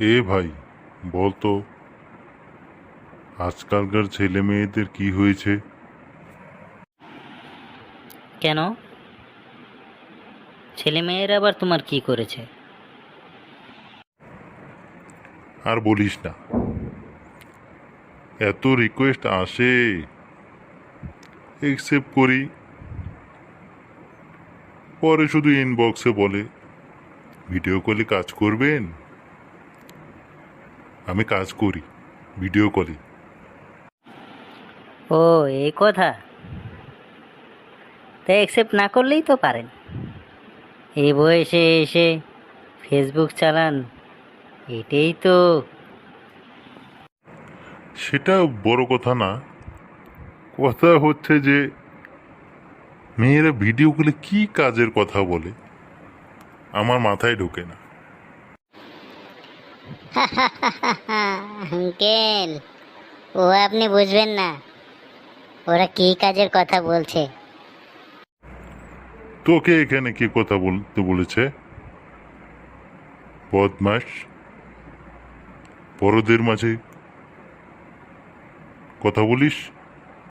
এ ভাই বলতো আজকালকার ছেলে মেয়েদের কি হয়েছে? কেন? ছেলে মেয়েরা আবার তোমার কি করেছে? আর বলিস না। এত রিকোয়েস্ট আসে। একসেপ্ট করি। পরে শুধু ইনবক্সে বলে ভিডিও কলে কাজ করবেন? আমি কাজ করি ভিডিও কলে ও এই কথা। তা অ্যাকসেপ্ট না করলেই তো পারেন। এই বয়সে এসে ফেসবুক চালান এটাই তো। সেটা বড় কথা না। কথা হচ্ছে যে মেয়েরা ভিডিও কলে কি কাজের কথা বলে? আমার মাথায় ঢোকে না। আঙ্কেল ও আপনি বুঝবেন না। ওরা কি কাজের কথা বলছে? তোকে এখানে কি কথা বলতে বলেছে? বদমাস বড়দের মাঝে কথা বলিস?